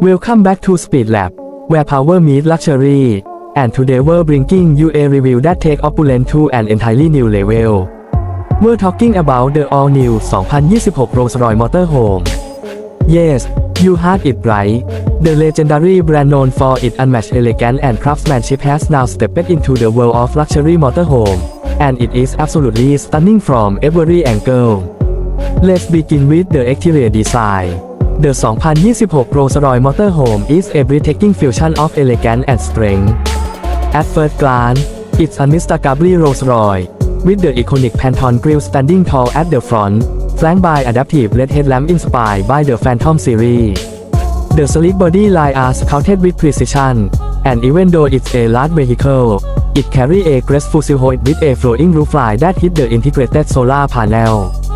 Welcome back to Speed Lab, where power meets luxury. And today we're bringing you a review that takes opulence to an entirely new level. We're talking about the all-new 2026 Rolls-Royce Motorhome. Yes, you heard it right. The legendary brand known for its unmatched elegance and craftsmanship has now stepped into the world of luxury motorhome, and it is absolutely stunning from every angle. Let's begin with the exterior design. The 2026 Rolls-Royce Motorhome is a breathtaking fusion of elegance and strength. At first glance, it's unmistakably Rolls-Royce, with the iconic Phantom grille standing tall at the front, flanked by adaptive LED headlamp inspired by the Phantom series. The sleek body line are sculpted with precision, and even though it's a large vehicle, it carries a graceful silhouette with a flowing roofline that hit the integrated solar panel.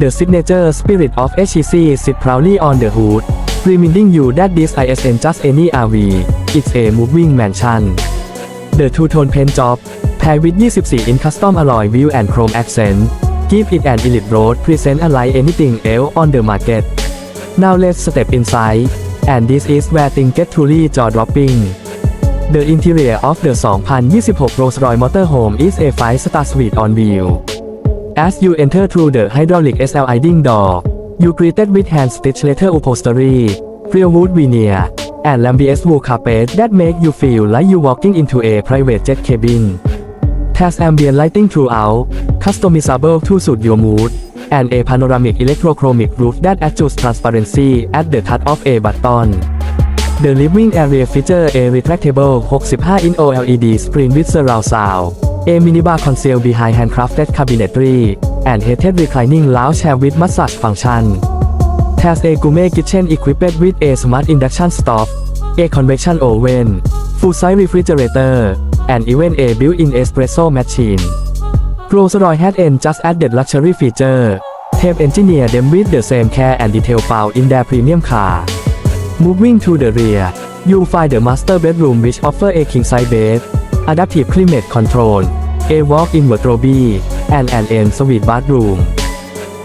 The signature spirit of HTC sit proudly on the hood, reminding you that this isn't just any RV, it's a moving mansion. The two-tone paint job, paired with 24 in custom alloy wheel and chrome accent, give it an elite road present unlike anything else on the market. Now let's step inside, and this is where things get truly jaw-dropping. The interior of the 2026 Rolls-Royce Motorhome is a 5-star suite on wheel. As you enter through the hydraulic sliding door, you greeted with hand-stitched leather upholstery, real wood veneer, and lambies wool carpet that make you feel like you're walking into a private jet cabin. Has ambient lighting throughout, customizable to suit your mood, and a panoramic electrochromic roof that adjusts transparency at the touch of a button. The living area feature a retractable 65-inch OLED screen with surround sound, a minibar console behind handcrafted cabinetry, and heated reclining lounge chair with massage function. Has a gourmet kitchen equipped with a smart induction stove, a convection oven, full-size refrigerator, and even a built-in espresso machine. Rolls-Royce had end just added luxury feature. They've engineer them with the same care and detail found in their premium car. Moving to the rear, you'll find the master bedroom which offer a king-size bed, adaptive climate control, a walk-in wardrobe, and an en-suite bathroom.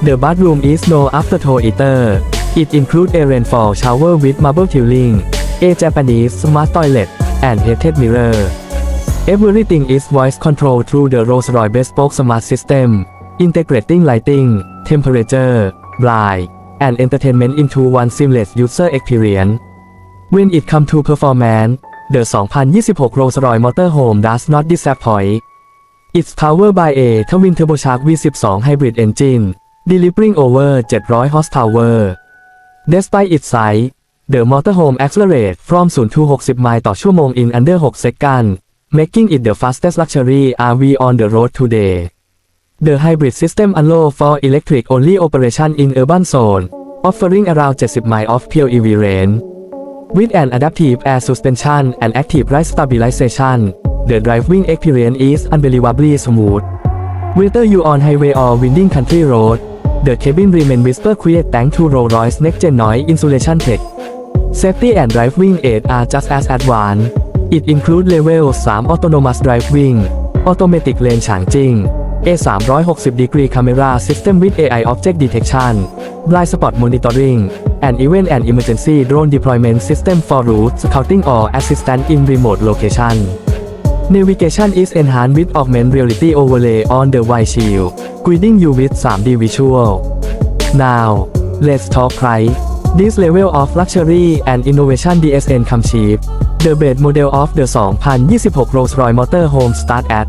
The bathroom is no afterthought either. It includes a rainfall shower with marble tiling, a Japanese smart toilet, and heated mirror. Everything is voice controlled through the Rolls-Royce Bespoke Smart System, integrating lighting, temperature, light, and entertainment into one seamless user experience. When it comes to performance, the 2026 Rolls-Royce Motorhome does not disappoint. It's powered by a twin turbocharged V12 hybrid engine, delivering over 700 horsepower. Despite its size, the motorhome accelerates from 0 to 60 miles ต่อชั่วโมง in under 6 seconds, making it the fastest luxury RV on the road today. The hybrid system allows for electric-only operation in urban zone, offering around 70 miles of pure EV range. With an adaptive air suspension and active ride stabilization, the driving experience is unbelievably smooth. Whether you are on highway or winding country road, the cabin remains whisper quiet thanks to Rolls-Royce next-gen noise insulation tech. Safety and driving aid are just as advanced. It includes level 3 autonomous driving, automatic lane changing, a 360 degree camera system with AI object detection, blind spot monitoring, and event and emergency drone deployment system for route scouting or assistance in remote location. Navigation is enhanced with augmented reality overlay on the windshield, greeting you with 3D visual. Now, let's talk price. This level of luxury and innovation DSN come cheap. The base model of the 2026 Rolls-Royce Motorhome start at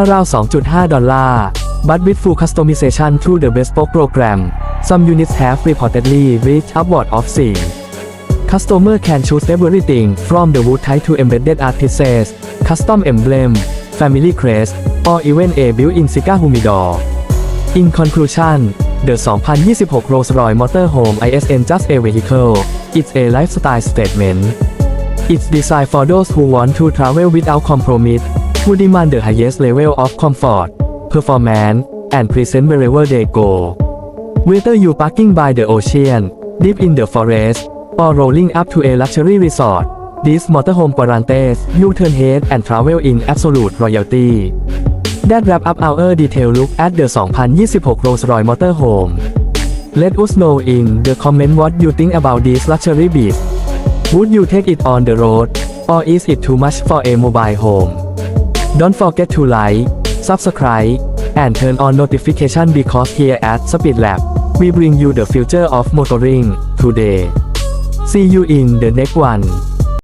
around 2.5 ดอลลาร์ but with full customization through the bespoke program, some units have reportedly reached upward of 4. Customer can choose everything from the wood type to embedded art pieces, custom emblem, family crest, or even a built-in Sika humidor. In conclusion, the 2026 Rolls-Royce Motorhome ISN just a vehicle, it's a lifestyle statement. It's designed for those who want to travel without compromise, who demand the highest level of comfort, performance, and present wherever they go. Whether you're parking by the ocean, deep in the forest, or rolling up to a luxury resort, this motorhome guarantees you turn head and travel in absolute royalty. That wrap up our detailed look at the 2026 Rolls-Royce Motorhome. Let us know in the comment what you think about this luxury beat. Would you take it on the road, or is it too much for a mobile home? Don't forget to like, subscribe, and turn on notification because here at Speed Lab, we bring you the future of motoring today. See you in the next one.